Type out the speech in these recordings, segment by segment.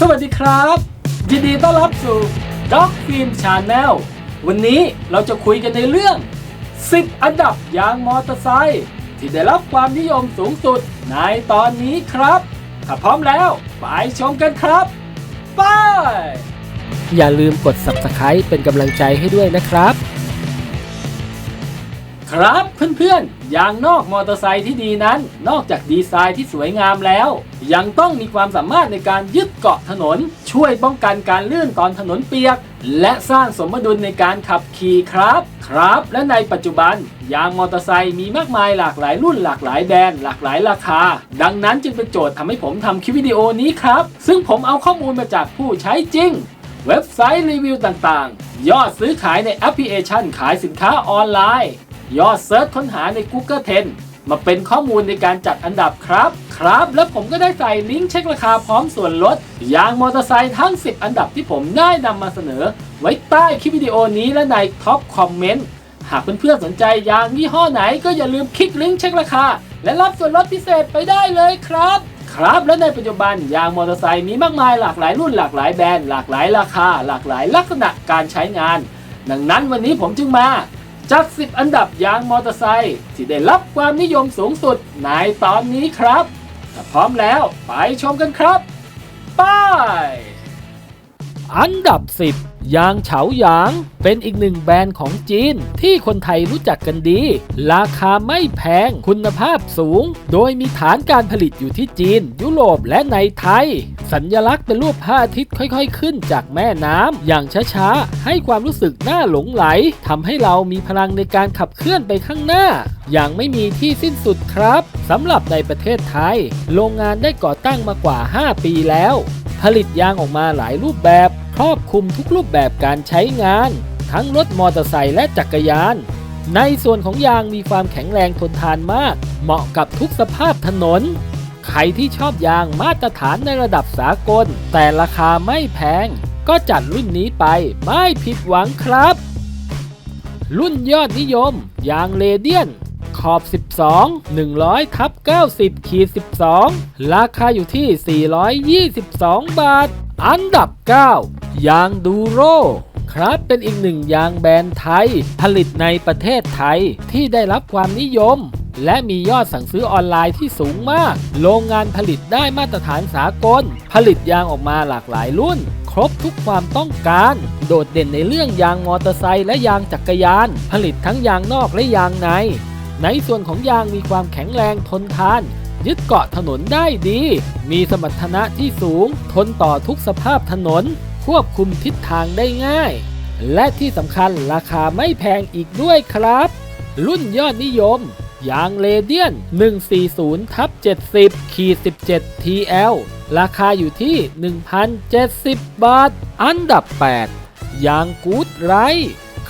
สวัสดีครับยินดีต้อนรับสู่ Dog Film Channel วันนี้เราจะคุยกันในเรื่อง 10 อันดับยางมอเตอร์ไซค์ที่ได้รับความนิยมสูงสุดในตอนนี้ครับ ถ้าพร้อมแล้ว ไปชมกันครับไปอย่าลืมกด subscribe เป็นกำลังใจให้ด้วยนะครับ ครับเพื่อนๆ ยางนอกมอเตอร์ไซค์ที่ดีนั้น นอกจากดีไซน์ที่สวยงามแล้ว ยังต้องมีความสามารถในการยึดเกาะถนน ช่วยป้องกันการลื่นตอนถนนเปียก และสร้างสมดุลในการขับขี่ครับ ครับ และในปัจจุบัน ยางมอเตอร์ไซค์มีมากมายหลากหลายรุ่นหลากหลายแบรนด์หลากหลายราคา ดังนั้นจึงเป็นโจทย์ทำให้ผมทำคลิปวิดีโอนี้ครับ ซึ่งผมเอาข้อมูลมาจากผู้ใช้จริงเว็บไซต์รีวิวต่างๆ ยอดซื้อขายในแอปพลิเคชันขายสินค้าออนไลน์ ยอดเซิร์ชค้นหาใน Google Trend มาเป็นข้อมูลในการจัดอันดับครับ ครับ แล้วผมก็ได้ใส่ลิงก์เช็คราคาพร้อมส่วนลดยางมอเตอร์ไซค์ทั้ง 10 อันดับที่ผมได้นำมาเสนอ ไว้ใต้คลิปวิดีโอนี้และในท็อปคอมเมนต์หากเพื่อนๆสนใจยางยี่ห้อไหนก็อย่าลืมคลิกลิงก์เช็คราคา และรับส่วนลดพิเศษไปได้เลยครับ ครับและในปัจจุบันยางมอเตอร์ไซค์มีมากมายหลากหลายรุ่นหลากหลายแบรนด์หลากหลายราคา หลากหลายลักษณะการใช้งาน ดังนั้นวันนี้ผมจึงมา จัด10 อันดับยางมอเตอร์ไซค์ที่ได้รับความนิยมสูงสุดในตอนนี้ครับ ถ้าพร้อมแล้วไปชมกันครับ ไป อันดับ 10 ยางเฉาหยางเป็นอีกหนึ่งแบรนด์ของจีน ที่คนไทยรู้จักกันดี ราคาไม่แพงคุณภาพสูง โดยมีฐานการผลิตอยู่ที่จีน ยุโรปและในไทย สัญลักษณ์เป็นรูปพระอาทิตย์ค่อยๆ ขึ้นจากแม่น้ำอย่างช้าๆ ให้ความรู้สึกน่าหลงไหลทำให้เรามีพลังในการขับเคลื่อนไปข้างหน้า อย่างไม่มีที่สิ้นสุดครับสำหรับในประเทศไทย โรงงานได้ก่อตั้งมากว่า 5 ปีแล้ว ผลิตยางออกมาหลายรูปแบบ ครอบคลุมทุกรูปแบบการใช้งาน ทั้งรถมอเตอร์ไซค์และจักรยาน ในส่วนของยางมีความแข็งแรงทนทานมาก เหมาะกับทุกสภาพถนน ใครที่ชอบยางมาตรฐานในระดับสากล แต่ราคาไม่แพง ก็จัดรุ่นนี้ไปไม่ผิดหวังครับ รุ่นยอดนิยม ยางเรเดียนขอบ 12 100ทับ90ขีด12 ราคาอยู่ที่ 422 บาท อันดับ 9 ยางดูโรครับเป็นอีกหนึ่งยางแบรนด์ไทย ผลิตในประเทศไทยที่ได้รับความนิยม และมียอดสั่งซื้อออนไลน์ที่สูงมาก โรงงานผลิตได้มาตรฐานสากล ผลิตยางออกมาหลากหลายรุ่น ครบทุกความต้องการ โดดเด่นในเรื่องยางมอเตอร์ไซค์และยางจักรยาน ผลิตทั้งยางนอกและยางใน ในส่วนของยางมีความแข็งแรงทนทานยึดเกาะถนนได้ดี มีสมรรถนะที่สูง ทนต่อทุกสภาพถนน ควบคุมทิศทางได้ง่าย และที่สำคัญราคาไม่แพงอีกด้วยครับ รุ่นยอดนิยมยางเรเดียน 140ทับ70ขีด17 TL ราคาอยู่ที่ 1,070 บาท อันดับ 8 ยางกูดไร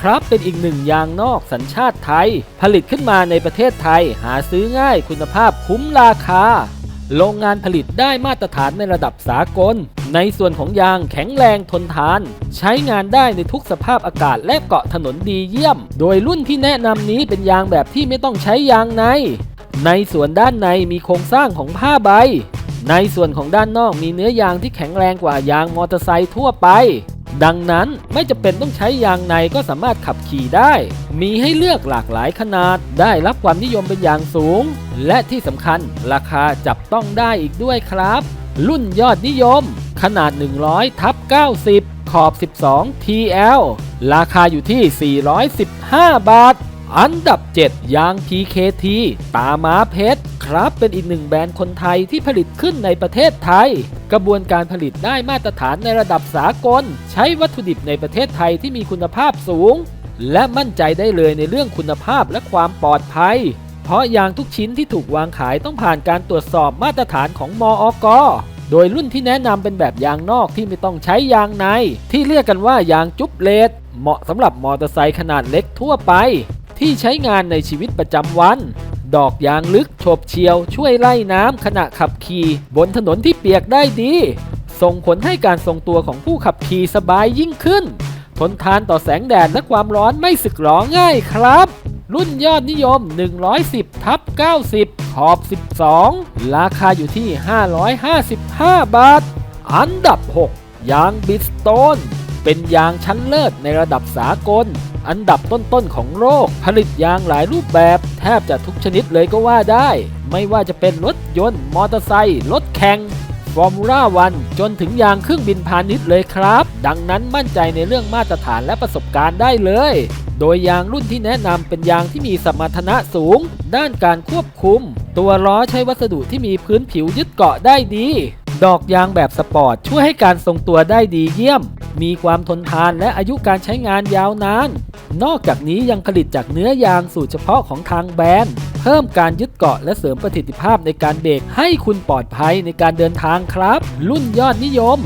ครับเป็นอีกหนึ่งยางนอกสัญชาติไทย ผลิตขึ้นมาในประเทศไทยหาซื้อง่ายคุณภาพคุ้มราคา โรงงานผลิตได้มาตรฐานในระดับสากล ในส่วนของยางแข็งแรงทนทาน ใช้งานได้ในทุกสภาพอากาศและเกาะถนนดีเยี่ยม โดยรุ่นที่แนะนำนี้เป็นยางแบบที่ไม่ต้องใช้ยางใน ในส่วนด้านในมีโครงสร้างของผ้าใบ ในส่วนของด้านนอกมีเนื้อยางที่แข็งแรงกว่ายางมอเตอร์ไซค์ทั่วไปดังนั้นไม่จำเป็นต้องใช้ยางในก็สามารถขับขี่ได้ มีให้เลือกหลากหลายขนาด ได้รับความนิยมเป็นอย่างสูง และที่สำคัญราคาจับต้องได้อีกด้วยครับ รุ่นยอดนิยม ขนาด 100ทับ90 ขอบ 12 TL ราคาอยู่ที่ 415 บาท อันดับ 7 ยาง PKT ตาม้าเพชร ครับเป็นอีกหนึ่งแบรนด์คนไทยที่ผลิตขึ้นในประเทศไทย กระบวนการผลิตได้มาตรฐานในระดับสากล ใช้วัตถุดิบในประเทศไทยที่มีคุณภาพสูง และมั่นใจได้เลยในเรื่องคุณภาพและความปลอดภัย เพราะยางทุกชิ้นที่ถูกวางขายต้องผ่านการตรวจสอบมาตรฐานของมออก โดยรุ่นที่แนะนำเป็นแบบยางนอกที่ไม่ต้องใช้ยางใน ที่เรียกกันว่ายางจุ๊บเลดเหมาะสำหรับมอเตอร์ไซค์ขนาดเล็กทั่วไป ที่ใช้งานในชีวิตประจำวัน ดอกยางลึกโฉบเฉียว ช่วยไล่น้ำขณะขับขี่ บนถนนที่เปียกได้ดี ส่งผลให้การทรงตัวของผู้ขับขี่สบายยิ่งขึ้น ทนทานต่อแสงแดดและความร้อนไม่สึกหรอง่ายครับ รุ่นยอดนิยม 110ทับ90 ขอบ 12 ราคาอยู่ที่ 555 บาท อันดับ 6 ยางบิสโตน เป็นยางชั้นเลิศในระดับสากล อันดับต้นๆของโลก ผลิตยางหลายรูปแบบ แทบจะทุกชนิดเลยก็ว่าได้ ไม่ว่าจะเป็นรถยนต์ มอเตอร์ไซค์ รถแข่งฟอร์มูล่าวันจนถึงยางเครื่องบินพาณิชย์เลยครับ ดังนั้นมั่นใจในเรื่องมาตรฐานและประสบการณ์ได้เลย โดยยางรุ่นที่แนะนำเป็นยางที่มีสมรรถนะสูง ด้านการควบคุม ตัวล้อใช้วัสดุที่มีพื้นผิวยึดเกาะได้ดี ดอกยางแบบสปอร์ตช่วยให้การทรงตัวได้ดีเยี่ยม มีความทนทานและอายุการใช้งานยาวนาน นอกจากนี้ยังผลิตจากเนื้อยางสูตรเฉพาะของทางแบรนด์ พิ่มการยึดเกาะและเสริมประสิทธิภาพในการเบรกให้คุณปลอดภัยในการเดินทางครับ รุ่นยอดนิยม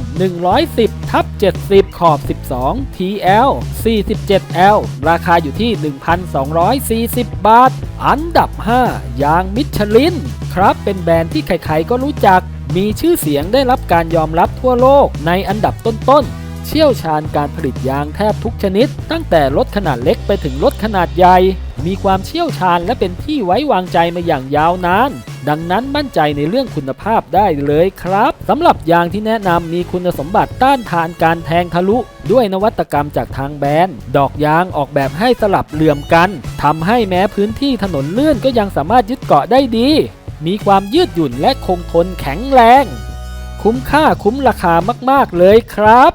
110ทับ70 ขอบ 12 TL 47L ราคาอยู่ที่ 1,240 บาท อันดับ 5 ยางมิชลิน ครับเป็นแบรนด์ที่ใครๆก็รู้จัก มีชื่อเสียงได้รับการยอมรับทั่วโลกในอันดับต้นๆเชี่ยวชาญการผลิตยางแทบทุกชนิด ตั้งแต่รถขนาดเล็กไปถึงรถขนาดใหญ่ มีความเชี่ยวชาญและเป็นที่ไว้วางใจมาอย่างยาวนาน ดังนั้นมั่นใจในเรื่องคุณภาพได้เลยครับสำหรับยางที่แนะนำมีคุณสมบัติต้านทานการแทงทะลุ ด้วยนวัตกรรมจากทางแบรนด์ ดอกยางออกแบบให้สลับเหลื่อมกันทำให้แม้พื้นที่ถนนลื่นก็ยังสามารถยึดเกาะได้ดี มีความยืดหยุ่นและคงทนแข็งแรง คุ้มค่าคุ้มราคามากๆเลยครับ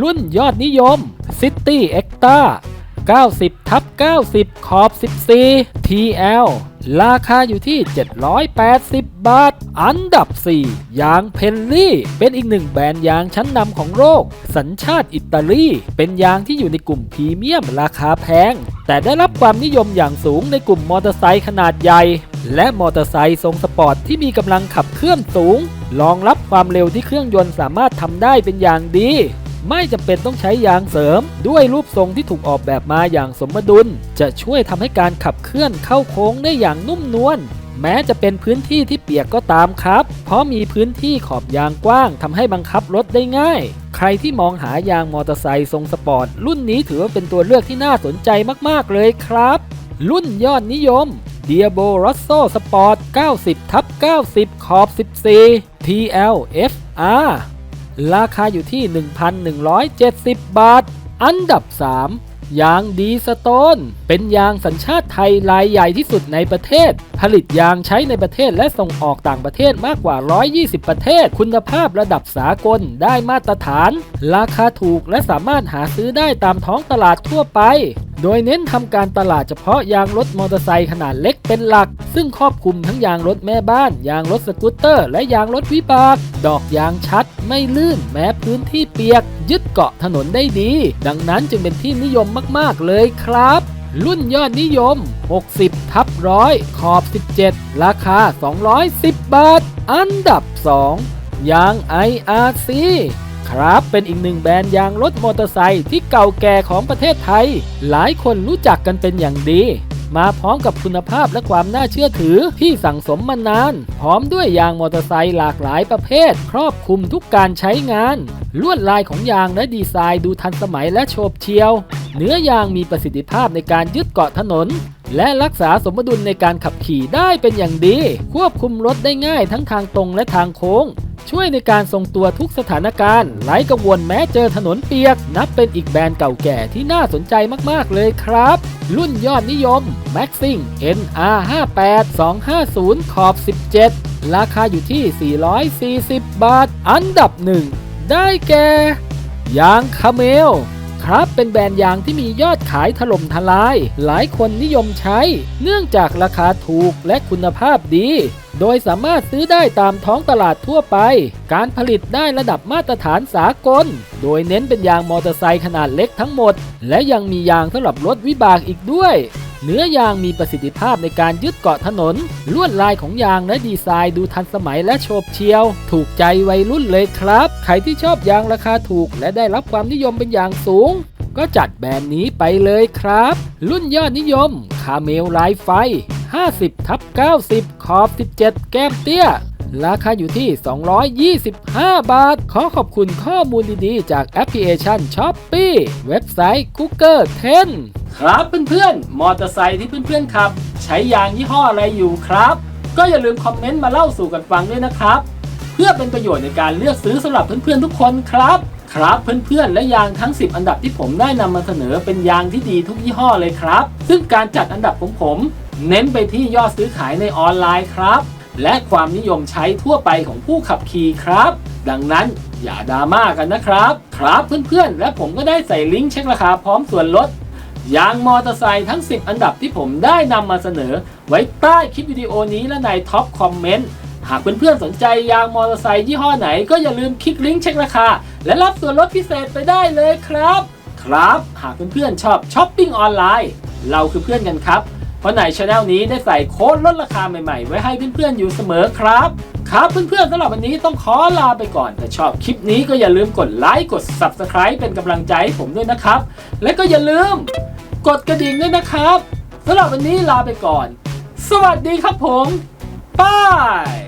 รุ่นยอดนิยม City e c t a 90ทับ90 ขอบ 14 TL ราคาอยู่ที่ 780 บาท อันดับ 4 ยางเพนลี่ เป็นอีกหนึ่งแบรนด์ยางชั้นนำของโลก สัญชาติอิตาลี เป็นยางที่อยู่ในกลุ่มพรีเมียมราคาแพง แต่ได้รับความนิยมอย่างสูงในกลุ่มมอเตอร์ไซค์ขนาดใหญ่ และมอเตอร์ไซค์ทรงสปอร์ตที่มีกำลังขับเคลื่อนสูง รองรับความเร็วที่เครื่องยนต์สามารถทำได้เป็นอย่างดี ไม่จำเป็นต้องใช้ยางเสริม ด้วยรูปทรงที่ถูกออกแบบมาอย่างสมดุล จะช่วยทำให้การขับเคลื่อนเข้าโค้งได้อย่างนุ่มนวลแม้จะเป็นพื้นที่ที่เปียกก็ตามครับ เพราะมีพื้นที่ขอบยางกว้างทำให้บังคับรถได้ง่าย ใครที่มองหายางมอเตอร์ไซค์ทรงสปอร์ต รุ่นนี้ถือว่าเป็นตัวเลือกที่น่าสนใจมากๆเลยครับ รุ่นยอดนิยม d i a b o Rosso Sport 90ทับ90 ขอบ 14 TLFR ราคาอยู่ที่ 1,170 บาท อันดับ 3 ยางดีสโตน เป็นยางสัญชาติไทยรายใหญ่ที่สุดในประเทศ ผลิตยางใช้ในประเทศและส่งออกต่างประเทศมากกว่า 120 ประเทศ คุณภาพระดับสากลได้มาตรฐาน ราคาถูกและสามารถหาซื้อได้ตามท้องตลาดทั่วไป โดยเน้นทำการตลาดเฉพาะยางรถมอเตอร์ไซค์ขนาดเล็กเป็นหลัก ซึ่งครอบคลุมทั้งยางรถแม่บ้าน ยางรถสกูตเตอร์ และยางรถวิบาก ดอกยางชัด ไม่ลื่น แม้พื้นที่เปียก ยึดเกาะถนนได้ดี ดังนั้นจึงเป็นที่นิยมมากๆเลยครับ รุ่นยอดนิยม 60ทับร้อยขอบ 17 ราคา 210 บาท อันดับ 2 ยาง IRC ครับ เป็นอีกหนึ่งแบรนด์ยางรถมอเตอร์ไซค์ที่เก่าแก่ของประเทศไทย หลายคนรู้จักกันเป็นอย่างดี มาพร้อมกับคุณภาพและความน่าเชื่อถือที่สั่งสมมานาน พร้อมด้วยยางมอเตอร์ไซค์หลากหลายประเภท ครอบคลุมทุกการใช้งาน ลวดลายของยางและดีไซน์ดูทันสมัยและโฉบเฉี่ยว เนื้อยางมีประสิทธิภาพในการยึดเกาะถนนและรักษาสมดุลในการขับขี่ได้เป็นอย่างดี ควบคุมรถได้ง่ายทั้งทางตรงและทางโค้ง ช่วยในการทรงตัวทุกสถานการณ์ไร้กังวลแม้เจอถนนเปียก นับเป็นอีกแบรนด์เก่าแก่ที่น่าสนใจมากๆเลยครับ รุ่นยอดนิยม Maxing NR58 250 ขอบ 17 ราคาอยู่ที่ 440 บาท อันดับหนึ่งได้แก่ ยางคาเมลครับเป็นแบรนด์ยางที่มียอดขายถล่มทลาย หลายคนนิยมใช้ เนื่องจากราคาถูกและคุณภาพดี โดยสามารถซื้อได้ตามท้องตลาดทั่วไป การผลิตได้ระดับมาตรฐานสากล โดยเน้นเป็นยางมอเตอร์ไซค์ขนาดเล็กทั้งหมด และยังมียางสำหรับรถวิบากอีกด้วยเนื้อยางมีประสิทธิภาพในการยึดเกาะถนน ลวดลายของยางและดีไซน์ดูทันสมัยและโฉบเฉี่ยว ถูกใจวัยรุ่นเลยครับ ใครที่ชอบยางราคาถูก และได้รับความนิยมเป็นอย่างสูง ก็จัดแบรนด์นี้ไปเลยครับ รุ่นยอดนิยม คาเมลลายไฟ 50ทับ90 ขอบ 17 แก้มเตี้ย ราคาอยู่ที่ 225 บาท ขอขอบคุณข้อมูลดีๆ จากแอปพลิเคชัน s h อ p e e เว็บไซต์ Google 10 ครับเพื่อนๆ มอเตอร์ไซค์ที่เพื่อนๆขับ ใช้ยางยี่ห้ออะไรอยู่ครับ ก็อย่าลืมคอมเมนต์มาเล่าสู่กันฟังด้วยนะครับ เพื่อเป็นประโยชน์ในการเลือกซื้อสำหรับเพื่อนๆทุกคนครับครับเพื่อนๆ และยางทั้ง 10 อันดับที่ผมได้นำมาเสนอเป็นยางที่ดีทุกยี่ห้อเลยครับ ซึ่งการจัดอันดับของผม เน้นไปที่ยอดซื้อขายในออนไลน์ครับ และความนิยมใช้ทั่วไปของผู้ขับขี่ครับ ดังนั้นอย่าดราม่ากันนะครับ ครับเพื่อนๆ และผมก็ได้ใส่ลิงก์เช็คราคาพร้อมส่วนลดยางมอเตอร์ไซค์ทั้ง 10 อันดับที่ผมได้นำมาเสนอ ไว้ใต้คลิปวิดีโอนี้และในท็อปคอมเมนต์หากเพื่อนๆสนใจยางมอเตอร์ไซค์ยี่ห้อไหนก็อย่าลืมคลิกลิงก์เช็คราคา และรับส่วนลดพิเศษไปได้เลยครับ ครับ หากเพื่อนๆชอบช้อปปิ้งออนไลน์ เราคือเพื่อนกันครับ เพราะในช anel นี้ได้ใส่โค้ดลดราคาใหม่ๆ ไว้ให้เพื่อนๆอยู่เสมอครับ ครับเพื่อนๆสำหรับวันนี้ต้องขอลาไปก่อนถ้าชอบคลิปนี้ก็อย่าลืมกดไลค์กด Subscribe เป็นกำลังใจให้ผมด้วยนะครับ และก็อย่าลืม กดกระดิ่งด้วยนะครับสำหรับวันนี้ลาไปก่อน สวัสดีครับผมบาย